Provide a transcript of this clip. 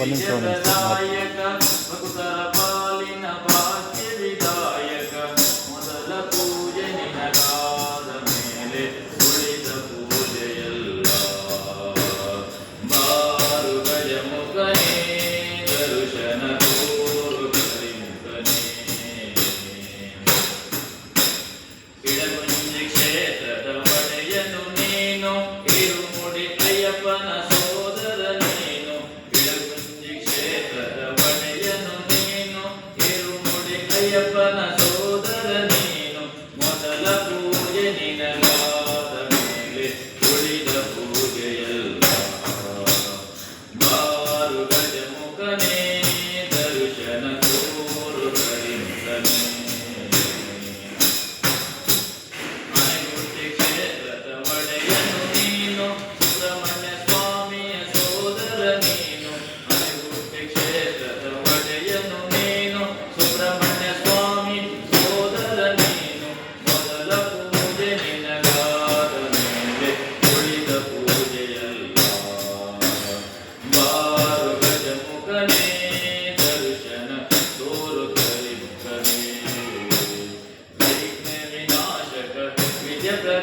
one నిమిషం one నిమిషం ಕ್ಷೇತ್ರದ ಒಡೆಯನು ನೀನು ಇರು 一分呢、啊 где-то